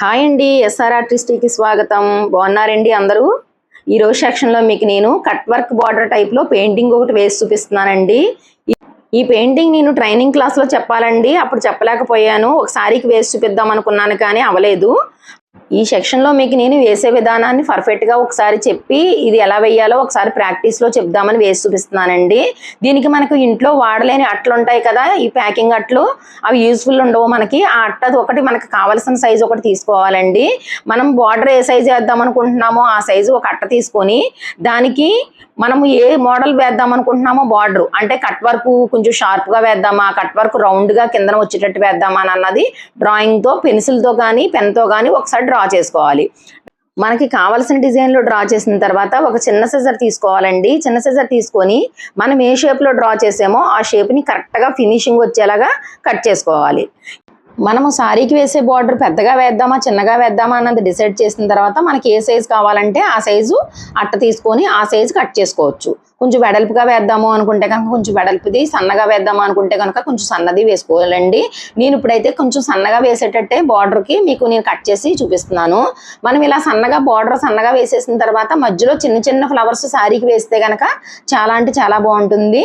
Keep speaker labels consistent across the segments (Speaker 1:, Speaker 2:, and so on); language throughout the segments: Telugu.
Speaker 1: హాయ్ అండి ఎస్ఆర్ ఆర్టిస్టీకి స్వాగతం. బాగున్నారండి అందరూ? ఈ రోజు సెక్షన్లో మీకు నేను కట్ వర్క్ బార్డర్ టైప్లో పెయింటింగ్ ఒకటి వేసి చూపిస్తున్నానండి. ఈ పెయింటింగ్ నేను ట్రైనింగ్ క్లాస్లో చెప్పాలండి. అప్పుడు చెప్పలేకపోయాను. ఒకసారికి వేసి చూపిద్దాం అనుకున్నాను కానీ అవలేదు. ఈ సెక్షన్లో మీకు నేను వేసే విధానాన్ని పర్ఫెక్ట్గా ఒకసారి చెప్పి ఇది ఎలా వేయాలో ఒకసారి ప్రాక్టీస్లో చెప్దామని వేసి చూపిస్తున్నానండి. దీనికి మనకు ఇంట్లో వాడలేని అట్లు ఉంటాయి కదా ఈ ప్యాకింగ్ అట్లు. అవి యూస్ఫుల్ ఉండవు మనకి. ఆ అట్టది ఒకటి మనకు కావాల్సిన సైజు ఒకటి తీసుకోవాలండి. మనం బార్డర్ ఏ సైజు వేద్దాం అనుకుంటున్నామో ఆ సైజు ఒక అట్ట తీసుకొని దానికి మనము ఏ మోడల్ వేద్దాం అనుకుంటున్నామో బార్డర్ అంటే కట్ వర్క్ కొంచెం షార్ప్గా వేద్దామా కట్ వర్క్ రౌండ్గా కిందన వచ్చేటట్టు వేద్దామా అని అన్నది డ్రాయింగ్తో పెన్సిల్తో కానీ పెన్తో కానీ ఒకసారి డ్రా చేసుకోవాలి. మనకి కావాల్సిన డిజైన్లో డ్రా చేసిన తర్వాత ఒక చిన్న సిజర్ తీసుకోవాలండి. చిన్న సిజర్ తీసుకొని మనం ఏ షేప్లో డ్రా చేసామో ఆ షేప్ని కరెక్ట్గా ఫినిషింగ్ వచ్చేలాగా కట్ చేసుకోవాలి. మనము శారీకి వేసే బార్డర్ పెద్దగా వేద్దామా చిన్నగా వేద్దామా అన్నది డిసైడ్ చేసిన తర్వాత మనకి ఏ సైజు కావాలంటే ఆ సైజు అట్ట తీసుకొని ఆ సైజు కట్ చేసుకోవచ్చు. కొంచెం వెడల్పుగా వేద్దాము అనుకుంటే కనుక కొంచెం వెడల్పుది సన్నగా వేద్దాము అనుకుంటే కనుక కొంచెం సన్నది వేసుకోవాలండి. నేను ఇప్పుడైతే కొంచెం సన్నగా వేసేటట్టే బార్డర్కి మీకు నేను కట్ చేసి చూపిస్తున్నాను. మనం ఇలా సన్నగా బార్డర్ సన్నగా వేసేసిన తర్వాత మధ్యలో చిన్న చిన్న ఫ్లవర్స్ శారీకి వేస్తే కనుక చాలా అంటే చాలా బాగుంటుంది.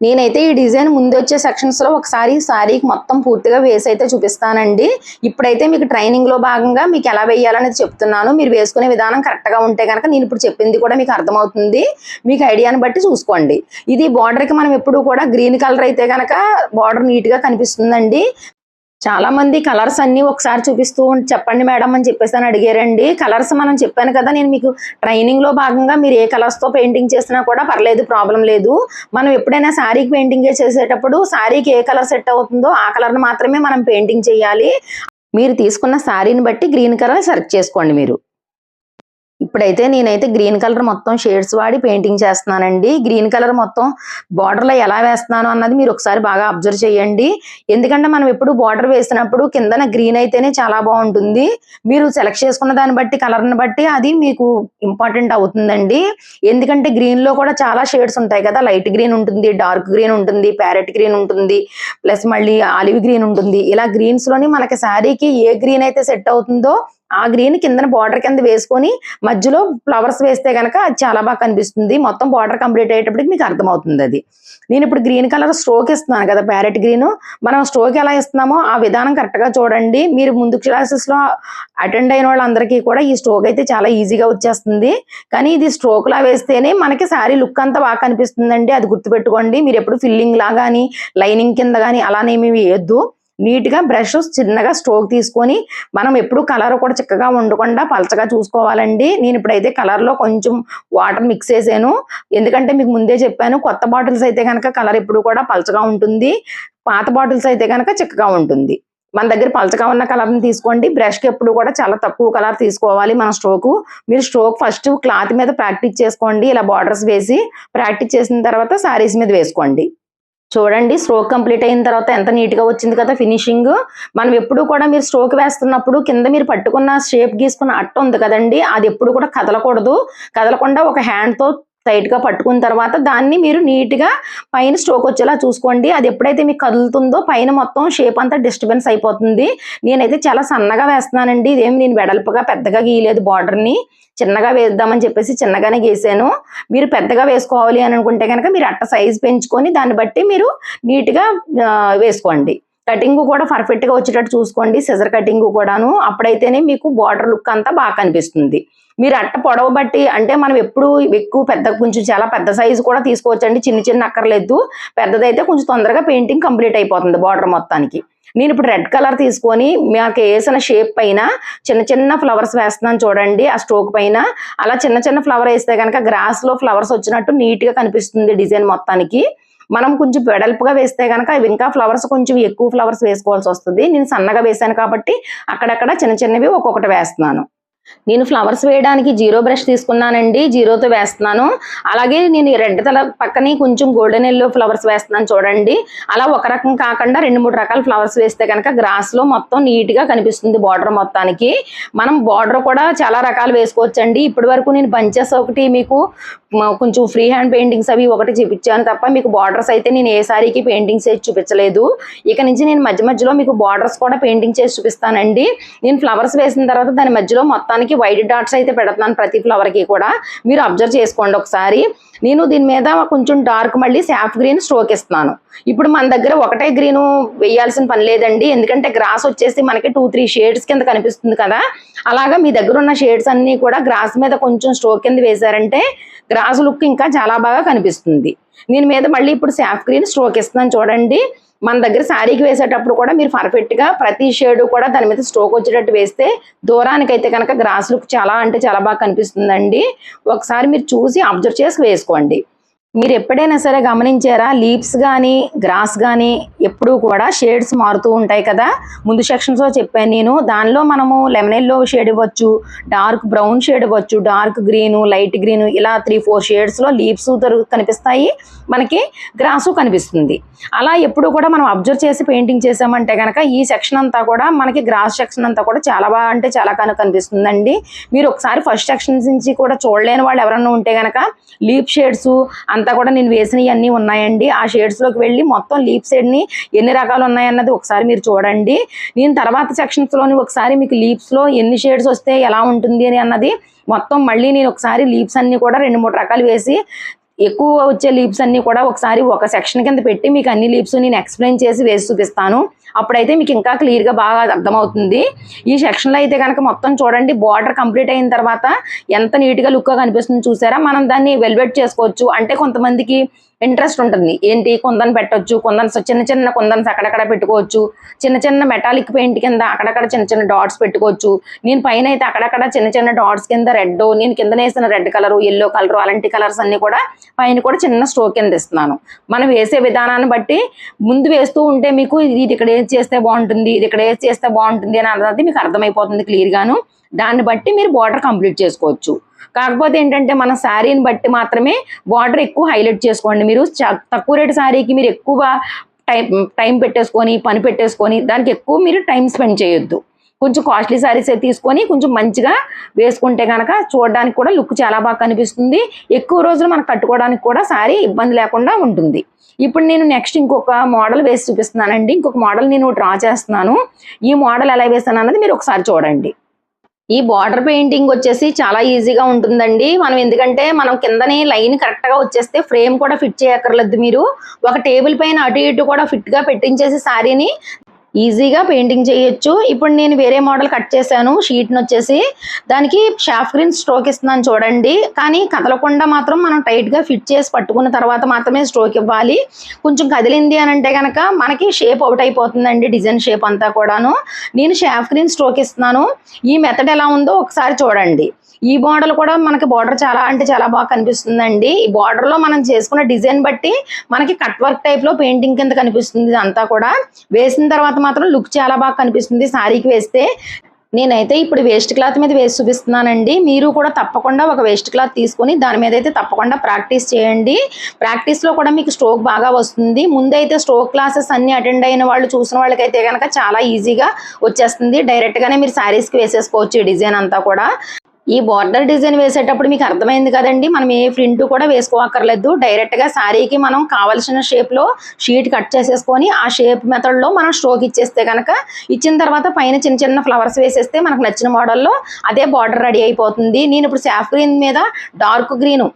Speaker 1: నేనైతే ఈ డిజైన్ ముందు వచ్చే సెక్షన్స్లో ఒకసారి శారీకి మొత్తం పూర్తిగా వేసి అయితే చూపిస్తానండి. ఇప్పుడైతే మీకు ట్రైనింగ్లో భాగంగా మీకు ఎలా వేయాలనేది చెప్తున్నాను. మీరు వేసుకునే విధానం కరెక్ట్గా ఉంటే కనుక నేను ఇప్పుడు చెప్పింది కూడా మీకు అర్థమవుతుంది. మీకు ఐడియాని బట్టి చూసుకోండి. ఇది బార్డర్కి మనం ఎప్పుడు కూడా గ్రీన్ కలర్ అయితే కనుక బార్డర్ నీట్గా కనిపిస్తుందండి. చాలా మంది కలర్స్ అన్ని ఒకసారి చూపిస్తూ ఉంటే చెప్పండి మేడం అని చెప్పేసి అని అడిగారండి. కలర్స్ మనం చెప్పాను కదా నేను మీకు ట్రైనింగ్లో భాగంగా మీరు ఏ కలర్స్తో పెయింటింగ్ చేసినా కూడా పర్లేదు ప్రాబ్లం లేదు. మనం ఎప్పుడైనా శారీకి పెయింటింగ్ చేసేటప్పుడు శారీకి ఏ కలర్ సెట్ అవుతుందో ఆ కలర్ మాత్రమే మనం పెయింటింగ్ చేయాలి. మీరు తీసుకున్న శారీని బట్టి గ్రీన్ కలర్ సెలెక్ట్ చేసుకోండి మీరు. ఇప్పుడైతే నేనైతే గ్రీన్ కలర్ మొత్తం షేడ్స్ వాడి పెయింటింగ్ చేస్తున్నానండి. గ్రీన్ కలర్ మొత్తం బార్డర్లో ఎలా వేస్తున్నాను అన్నది మీరు ఒకసారి బాగా అబ్జర్వ్ చేయండి. ఎందుకంటే మనం ఎప్పుడు బార్డర్ వేసినప్పుడు కిందన గ్రీన్ అయితేనే చాలా బాగుంటుంది. మీరు సెలెక్ట్ చేసుకున్న దాన్ని బట్టి కలర్ని బట్టి అది మీకు ఇంపార్టెంట్ అవుతుందండి. ఎందుకంటే గ్రీన్లో కూడా చాలా షేడ్స్ ఉంటాయి కదా. లైట్ గ్రీన్ ఉంటుంది డార్క్ గ్రీన్ ఉంటుంది ప్యారెట్ గ్రీన్ ఉంటుంది ప్లస్ మళ్ళీ ఆలివ్ గ్రీన్ ఉంటుంది. ఇలా గ్రీన్స్లోని మనకి శారీకి ఏ గ్రీన్ అయితే సెట్ అవుతుందో ఆ గ్రీన్ కిందన బార్డర్ కింద వేసుకొని మధ్యలో ఫ్లవర్స్ వేస్తే కనుక అది చాలా బాగా కనిపిస్తుంది. మొత్తం బార్డర్ కంప్లీట్ అయ్యేటప్పటికి మీకు అర్థమవుతుంది అది. నేను ఇప్పుడు గ్రీన్ కలర్ స్ట్రోక్ ఇస్తున్నాను కదా ప్యారెట్ గ్రీన్ మనం స్ట్రోక్ ఎలా ఇస్తున్నామో ఆ విధానం కరెక్ట్గా చూడండి. మీరు ముందు క్లాసెస్లో అటెండ్ అయిన వాళ్ళందరికీ కూడా ఈ స్ట్రోక్ అయితే చాలా ఈజీగా వచ్చేస్తుంది. కానీ ఇది స్ట్రోక్లా వేస్తేనే మనకి శారీ లుక్ అంతా బాగా కనిపిస్తుందండి. అది గుర్తుపెట్టుకోండి. మీరు ఎప్పుడు ఫిల్లింగ్ లా కానీ లైనింగ్ కింద కానీ అలానేమి వేయొద్దు. నీట్గా బ్రష్ చిన్నగా స్ట్రోక్ తీసుకొని మనం ఎప్పుడు కలర్ కూడా చిక్కగా ఉండకుండా పలచగా చూసుకోవాలండి. నేను ఇప్పుడైతే కలర్లో కొంచెం వాటర్ మిక్స్ చేసాను ఎందుకంటే మీకు ముందే చెప్పాను కొత్త బాటిల్స్ అయితే కనుక కలర్ ఎప్పుడు కూడా పలచగా ఉంటుంది. పాత బాటిల్స్ అయితే కనుక చిక్కగా ఉంటుంది. మన దగ్గర పలచగా ఉన్న కలర్ని తీసుకోండి. బ్రష్కి ఎప్పుడు కూడా చాలా తక్కువ కలర్ తీసుకోవాలి మన స్ట్రోకు. మీరు స్ట్రోక్ ఫస్ట్ క్లాత్ మీద ప్రాక్టీస్ చేసుకోండి. ఇలా బార్డర్స్ వేసి ప్రాక్టీస్ చేసిన తర్వాత శారీస్ మీద వేసుకోండి. చూడండి స్ట్రోక్ కంప్లీట్ అయిన తర్వాత ఎంత నీట్గా వచ్చింది కదా ఫినిషింగ్ మనం ఎప్పుడు కూడా మీరు స్ట్రోక్ వేస్తున్నప్పుడు కింద మీరు పట్టుకున్న షేప్ గీసుకున్న అట్ట ఉంది కదండి అది ఎప్పుడు కూడా కదలకూడదు. కదలకుండా ఒక హ్యాండ్ టైట్గా పట్టుకున్న తర్వాత దాన్ని మీరు నీట్గా పైన స్ట్రోక్ వచ్చేలా చూసుకోండి. అది ఎప్పుడైతే మీకు కదులుతుందో పైన మొత్తం షేప్ అంతా డిస్టర్బెన్స్ అయిపోతుంది. నేనైతే చాలా సన్నగా వేస్తున్నానండి. ఇదేం నేను వెడల్పుగా పెద్దగా గీయలేదు బార్డర్ని. చిన్నగా వేద్దామని చెప్పేసి చిన్నగానే గీసాను. మీరు పెద్దగా వేసుకోవాలి అని అనుకుంటే కనుక మీరు అట్ట సైజ్ పెంచుకొని దాన్ని బట్టి మీరు నీట్గా వేసుకోండి. కటింగ్ కూడా పర్ఫెక్ట్గా వచ్చేటట్టు చూసుకోండి. సిజర్ కటింగ్ కూడాను. అప్పుడైతేనే మీకు బార్డర్ లుక్ అంతా బాగా కనిపిస్తుంది. మీరు అట్ట పొడవ బట్టి అంటే మనం ఎప్పుడు ఎక్కువ పెద్ద కొంచెం చాలా పెద్ద సైజు కూడా తీసుకోవచ్చండి. చిన్న చిన్న అక్కర్లేదు. పెద్దదైతే కొంచెం తొందరగా పెయింటింగ్ కంప్లీట్ అయిపోతుంది బార్డర్ మొత్తానికి. నేను ఇప్పుడు రెడ్ కలర్ తీసుకొని మాకు వేసిన షేప్ పైన చిన్న చిన్న ఫ్లవర్స్ వేస్తున్నాను చూడండి. ఆ స్ట్రోక్ పైన అలా చిన్న చిన్న ఫ్లవర్ వేస్తే కనుక గ్రాస్లో ఫ్లవర్స్ వచ్చినట్టు నీట్గా కనిపిస్తుంది డిజైన్ మొత్తానికి. మనం కొంచెం వెడల్పుగా వేస్తే కనుక ఇంకా ఫ్లవర్స్ కొంచెం ఎక్కువ ఫ్లవర్స్ వేసుకోవాల్సి వస్తుంది. నేను సన్నగా వేసాను కాబట్టి అక్కడక్కడ చిన్న చిన్నవి ఒక్కొక్కటి వేస్తున్నాను. నేను ఫ్లవర్స్ వేయడానికి జీరో బ్రష్ తీసుకున్నానండి జీరోతో వేస్తున్నాను. అలాగే నేను రెడ్ తల పక్కనే కొంచెం గోల్డెన్ ఎల్లో ఫ్లవర్స్ వేస్తున్నాను చూడండి. అలా ఒక రకం కాకుండా రెండు మూడు రకాల ఫ్లవర్స్ వేస్తే కనుక గ్రాస్లో మొత్తం నీట్గా కనిపిస్తుంది బార్డర్ మొత్తానికి. మనం బార్డర్ కూడా చాలా రకాలు వేసుకోవచ్చండి. ఇప్పటి వరకు నేను బంచెస్ ఒకటి మీకు కొంచెం ఫ్రీ హ్యాండ్ పెయింటింగ్స్ అవి ఒకటి చూపించాను తప్ప మీకు బార్డర్స్ అయితే నేను ఏ సారీకి పెయింటింగ్స్ వేసి చూపించలేదు. ఇక నుంచి నేను మధ్య మధ్యలో మీకు బార్డర్స్ కూడా పెయింటింగ్ చేసి చూపిస్తానండి. నేను ఫ్లవర్స్ వేసిన తర్వాత దాని మధ్యలో మొత్తం మొత్తానికి వైట్ డాట్స్ అయితే పెడుతున్నాను ప్రతి ఫ్లవర్కి కూడా. మీరు అబ్జర్వ్ చేసుకోండి ఒకసారి. నేను దీని మీద కొంచెం డార్క్ మళ్ళీ సాఫ్ గ్రీన్ స్ట్రోక్ ఇస్తున్నాను. ఇప్పుడు మన దగ్గర ఒకటే గ్రీన్ వేయాల్సిన పని లేదండి. ఎందుకంటే గ్రాస్ వచ్చేసి మనకి టూ త్రీ షేడ్స్ కింద కనిపిస్తుంది కదా. అలాగా మీ దగ్గర ఉన్న షేడ్స్ అన్నీ కూడా గ్రాస్ మీద కొంచెం స్ట్రోక్ కింద వేశారంటే గ్రాస్ లుక్ ఇంకా చాలా బాగా కనిపిస్తుంది. దీని మీద మళ్ళీ ఇప్పుడు సాఫ్ గ్రీన్ స్ట్రోక్ ఇస్తున్నాను చూడండి. మన దగ్గర శారీకి వేసేటప్పుడు కూడా మీరు పర్ఫెక్ట్గా ప్రతి షేడ్ కూడా దాని మీద స్ట్రోక్ వచ్చేటట్టు వేస్తే దూరానికైతే కనుక గ్రాస్ లుక్ చాలా అంటే చాలా బాగా కనిపిస్తుందండి. ఒకసారి మీరు చూసి అబ్జర్వ్ చేసి వేసుకోండి. మీరు ఎప్పుడైనా సరే గమనించారా? లీవ్స్ కానీ గ్రాస్ కానీ ఎప్పుడూ కూడా షేడ్స్ మారుతూ ఉంటాయి కదా? ముందు సెక్షన్స్లో చెప్పాను నేను. దానిలో మనము లెమన్ ఎల్లో షేడ్ ఇవ్వచ్చు డార్క్ బ్రౌన్ షేడ్ ఇవ్వచ్చు డార్క్ గ్రీను లైట్ గ్రీను ఇలా త్రీ ఫోర్ షేడ్స్లో లీవ్స్ కనిపిస్తాయి. మనకి గ్రాసు కనిపిస్తుంది. అలా ఎప్పుడు కూడా మనం అబ్జర్వ్ చేసి పెయింటింగ్ చేసామంటే కనుక ఈ సెక్షన్ అంతా కూడా మనకి గ్రాస్ సెక్షన్ అంతా కూడా చాలా బాగా అంటే చాలా కనుక కనిపిస్తుందండి. మీరు ఒకసారి ఫస్ట్ సెక్షన్స్ నుంచి కూడా చూడలేని వాళ్ళు ఎవరన్నా ఉంటే కనుక లీప్ షేడ్స్ అంతా కూడా నేను వేసినవి అన్నీ ఉన్నాయండి. ఆ షేడ్స్లోకి వెళ్ళి మొత్తం లీప్ షేడ్ని ఎన్ని రకాలు ఉన్నాయన్నది ఒకసారి మీరు చూడండి. నేను తర్వాత సెక్షన్స్లోని ఒకసారి మీకు లీప్స్లో ఎన్ని షేడ్స్ వస్తే ఎలా ఉంటుంది అని అన్నది మొత్తం మళ్ళీ నేను ఒకసారి లీప్స్ అన్ని కూడా రెండు మూడు రకాలు వేసి ఎక్కువ వచ్చే లీప్స్ అన్ని కూడా ఒకసారి ఒక సెక్షన్ కింద పెట్టి మీకు అన్ని లీప్స్ నేను ఎక్స్ప్లెయిన్ చేసి వేసి చూపిస్తాను. అప్పుడైతే మీకు ఇంకా క్లియర్గా బాగా అర్థమవుతుంది. ఈ సెక్షన్లో అయితే కనుక మొత్తం చూడండి బార్డర్ కంప్లీట్ అయిన తర్వాత ఎంత నీట్గా లుక్గా కనిపిస్తుంది చూసారా? మనం దాన్ని వెల్వెట్ చేసుకోవచ్చు. అంటే కొంతమందికి ఇంట్రెస్ట్ ఉంటుంది. ఏంటి? కుందన్ పెట్టొచ్చు. కుందన్స్ చిన్న చిన్న కుందన్స్ అక్కడక్కడ పెట్టుకోవచ్చు. చిన్న చిన్న మెటాలిక్ పెయింట్ కింద అక్కడక్కడ చిన్న చిన్న డాట్స్ పెట్టుకోవచ్చు. నేను పైన అయితే అక్కడక్కడ చిన్న చిన్న డాట్స్ కింద రెడ్ నేను కింద వేసిన రెడ్ కలర్ ఎల్లో కలర్ అలాంటి కలర్స్ అన్ని కూడా పైన కూడా చిన్న స్ట్రోక్ కింద ఇస్తున్నాను. మనం వేసే విధానాన్ని బట్టి ముందు వేస్తూ ఉంటే మీకు ఇది ఇక్కడ ఏది చేస్తే బాగుంటుంది ఇది ఇక్కడ ఏది చేస్తే బాగుంటుంది అని అన్నది మీకు అర్థమైపోతుంది క్లియర్గాను. దాన్ని బట్టి మీరు బార్డర్ కంప్లీట్ చేసుకోవచ్చు. కాకపోతే ఏంటంటే మన శారీని బట్టి మాత్రమే బార్డర్ ఎక్కువ హైలైట్ చేసుకోండి. మీరు తక్కువ రేటు శారీకి మీరు ఎక్కువ టైం టైం పెట్టేసుకొని పని పెట్టేసుకొని దానికి ఎక్కువ మీరు టైం స్పెండ్ చేయొద్దు. కొంచెం కాస్ట్లీ శారీస్ తీసుకొని కొంచెం మంచిగా వేసుకుంటే కనుక చూడడానికి కూడా లుక్ చాలా బాగా కనిపిస్తుంది. ఎక్కువ రోజులు మనకు కట్టుకోవడానికి కూడా శారీ ఇబ్బంది లేకుండా ఉంటుంది. ఇప్పుడు నేను నెక్స్ట్ ఇంకొక మోడల్ వేసి చూపిస్తున్నానండి. ఇంకొక మోడల్ నేను డ్రా చేస్తున్నాను. ఈ మోడల్ ఎలా వేసాను అన్నది మీరు ఒకసారి చూడండి. ఈ బార్డర్ పెయింటింగ్ వచ్చేసి చాలా ఈజీగా ఉంటుందండి. మనం ఎందుకంటే మనం కిందనే లైన్ కరెక్ట్గా వచ్చేస్తే ఫ్రేమ్ కూడా ఫిట్ చేయక్కర్లేదు మీరు. ఒక టేబుల్ పైన అటు ఇటు కూడా ఫిట్గా పెట్టించేసి శారీని ఈజీగా పెయింటింగ్ చేయొచ్చు. ఇప్పుడు నేను వేరే మోడల్ కట్ చేశాను. షీట్ని వచ్చేసి దానికి షాఫ్ గ్రీన్ స్ట్రోక్ ఇస్తున్నాను చూడండి. కానీ కదలకుండా మాత్రం మనం టైట్గా ఫిట్ చేసి పట్టుకున్న తర్వాత మాత్రమే స్ట్రోక్ ఇవ్వాలి. కొంచెం కదిలింది అని అంటే కనుక మనకి షేప్ అవుట్ అయిపోతుందండి డిజైన్ షేప్ అంతా కూడాను. నేను షాఫ్ గ్రీన్ స్ట్రోక్ ఇస్తున్నాను. ఈ మెథడ్ ఎలా ఉందో ఒకసారి చూడండి. ఈ బార్డర్ కూడా మనకి బార్డర్ చాలా అంటే చాలా బాగా కనిపిస్తుందండి. ఈ బార్డర్లో మనం చేసుకున్న డిజైన్ బట్టి మనకి కట్ వర్క్ టైప్లో పెయింటింగ్ కింద కనిపిస్తుంది ఇదంతా కూడా. వేసిన తర్వాత మాత్రం లుక్ చాలా బాగా కనిపిస్తుంది. శారీకి వేస్తే నేనైతే ఇప్పుడు వేస్ట్ క్లాత్ మీద వేసి చూపిస్తున్నానండి. మీరు కూడా తప్పకుండా ఒక వేస్ట్ క్లాత్ తీసుకొని దాని మీద అయితే తప్పకుండా ప్రాక్టీస్ చేయండి. ప్రాక్టీస్లో కూడా మీకు స్ట్రోక్ బాగా వస్తుంది. ముందైతే స్ట్రోక్ క్లాసెస్ అన్ని అటెండ్ అయిన వాళ్ళు చూసిన వాళ్ళకైతే కనుక చాలా ఈజీగా వచ్చేస్తుంది. డైరెక్ట్గానే మీరు శారీస్కి వేసేసుకోవచ్చు ఈ డిజైన్ అంతా కూడా. ఈ బార్డర్ డిజైన్ వేసేటప్పుడు మీకు అర్థమైంది కదండి మనం ఏ ప్రింట్ కూడా వేసుకోవక్కర్లేదు డైరెక్ట్గా శారీకి మనం కావలసిన షేప్లో షీట్ కట్ చేసేసుకొని ఆ షేప్ మెథడ్లో మనం స్ట్రోక్ ఇచ్చేస్తే కనుక ఇచ్చిన తర్వాత పైన చిన్న చిన్న ఫ్లవర్స్ వేసేస్తే మనకు నచ్చిన మోడల్లో అదే బార్డర్ రెడీ అయిపోతుంది. నేను ఇప్పుడు సాఫ్ గ్రీన్ మీద డార్క్ గ్రీన్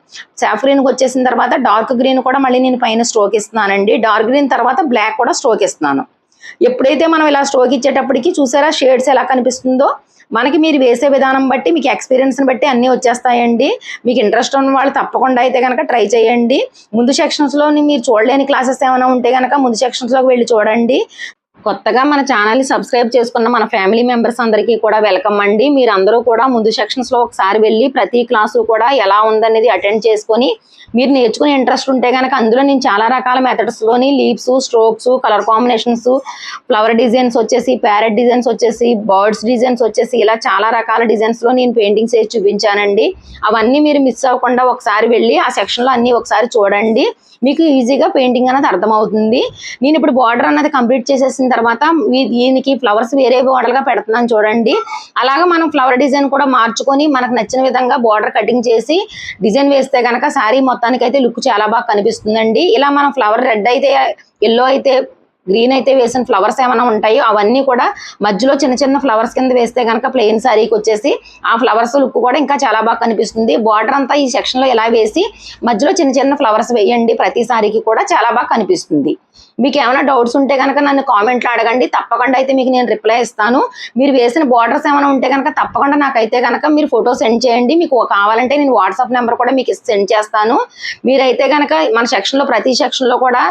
Speaker 1: సాఫ్ గ్రీన్ వచ్చేసిన తర్వాత డార్క్ గ్రీన్ కూడా మళ్ళీ నేను పైన స్ట్రోక్ ఇస్తున్నానండి. డార్క్ గ్రీన్ తర్వాత బ్లాక్ కూడా స్ట్రోక్ ఇస్తున్నాను. ఎప్పుడైతే మనం ఇలా స్ట్రోక్ ఇచ్చేటప్పటికి చూసారా షేడ్స్ ఎలా కనిపిస్తుందో? మనకి మీరు వేసే విధానం బట్టి మీకు ఎక్స్పీరియన్స్ని బట్టి అన్నీ వచ్చేస్తాయండి. మీకు ఇంట్రెస్ట్ ఉన్న వాళ్ళు తప్పకుండా అయితే కనుక ట్రై చేయండి. ముందు సెక్షన్స్లోని మీరు చూడలేని క్లాసెస్ ఏమైనా ఉంటే కనుక ముందు సెక్షన్స్లోకి వెళ్ళి చూడండి. కొత్తగా మన ఛానల్ని సబ్స్క్రైబ్ చేసుకున్న మన ఫ్యామిలీ మెంబర్స్ అందరికీ కూడా వెల్కమ్ అండి. మీరు అందరూ కూడా ముందు సెక్షన్స్లో ఒకసారి వెళ్ళి ప్రతి క్లాసు కూడా ఎలా ఉందనేది అటెండ్ చేసుకొని మీరు నేర్చుకునే ఇంట్రెస్ట్ ఉంటే కనుక అందులో నేను చాలా రకాల మెథడ్స్లోని leaves strokes colour combinations flower designs వచ్చేసి ప్యారెట్ డిజైన్స్ వచ్చేసి బర్డ్స్ డిజైన్స్ వచ్చేసి ఇలా చాలా రకాల డిజైన్స్లో నేను పెయింటింగ్స్ వేసి చూపించానండి. అవన్నీ మీరు మిస్ అవ్వకుండా ఒకసారి వెళ్ళి ఆ సెక్షన్లో అన్నీ ఒకసారి చూడండి. మీకు ఈజీగా పెయింటింగ్ అనేది అర్థమవుతుంది. నేను ఇప్పుడు బార్డర్ అన్నది కంప్లీట్ చేసేసిన తర్వాత దీనికి ఫ్లవర్స్ వేరే మోడల్గా పెడుతున్నాను చూడండి. అలాగా మనం ఫ్లవర్ డిజైన్ కూడా మార్చుకొని మనకు నచ్చిన విధంగా బార్డర్ కటింగ్ చేసి డిజైన్ వేస్తే కనుక శారీ మొత్తానికి అయితే లుక్ చాలా బాగా కనిపిస్తుందండి. ఇలా మనం ఫ్లవర్ రెడ్ అయితే ఎల్లో అయితే గ్రీన్ అయితే వేసిన ఫ్లవర్స్ ఏమైనా ఉంటాయో అవన్నీ కూడా మధ్యలో చిన్న చిన్న ఫ్లవర్స్ కింద వేస్తే కనుక ప్లెయిన్ శారీకి వచ్చేసి ఆ ఫ్లవర్స్ లుక్ కూడా ఇంకా చాలా బాగా కనిపిస్తుంది. బార్డర్ అంతా ఈ సెక్షన్లో ఇలా వేసి మధ్యలో చిన్న చిన్న ఫ్లవర్స్ వేయండి ప్రతి శారీకి కూడా చాలా బాగా కనిపిస్తుంది. మీకు ఏమైనా డౌట్స్ ఉంటే కనుక నన్ను కామెంట్లో అడగండి. తప్పకుండా అయితే మీకు నేను రిప్లై ఇస్తాను. మీరు వేసిన బార్డర్స్ ఏమైనా ఉంటే కనుక తప్పకుండా నాకైతే కనుక మీరు ఫోటో సెండ్ చేయండి. మీకు కావాలంటే నేను వాట్సాప్ నెంబర్ కూడా మీకు సెండ్ చేస్తాను. మీరైతే కనుక మన సెక్షన్లో ప్రతి సెక్షన్లో కూడా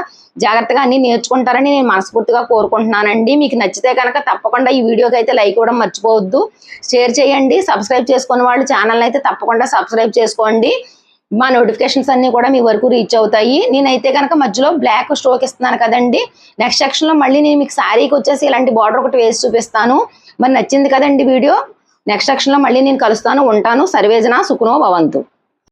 Speaker 1: జాగ్రత్తగా అన్ని నేర్చుకుంటారని నేను మనస్ఫూర్తిగా కోరుకుంటున్నానండి. మీకు నచ్చితే కనుక తప్పకుండా ఈ వీడియోకి అయితే లైక్ ఇవ్వడం మర్చిపోవద్దు. షేర్ చేయండి. సబ్స్క్రైబ్ చేసుకున్న వాళ్ళు ఛానల్ అయితే తప్పకుండా సబ్స్క్రైబ్ చేసుకోండి. మా నోటిఫికేషన్స్ అన్నీ కూడా మీ వరకు రీచ్ అవుతాయి. నేనైతే కనుక మధ్యలో బ్లాక్ స్ట్రోక్ ఇస్తున్నాను కదండి. నెక్స్ట్ సెక్షన్లో మళ్ళీ నేను మీకు శారీకి వచ్చేసి ఇలాంటి బార్డర్ ఒకటి వేసి చూపిస్తాను. మరి నచ్చింది కదండి వీడియో? నెక్స్ట్ సెక్షన్లో మళ్ళీ నేను కలుస్తాను ఉంటాను. సర్వేజన సుఖనో భవంతు.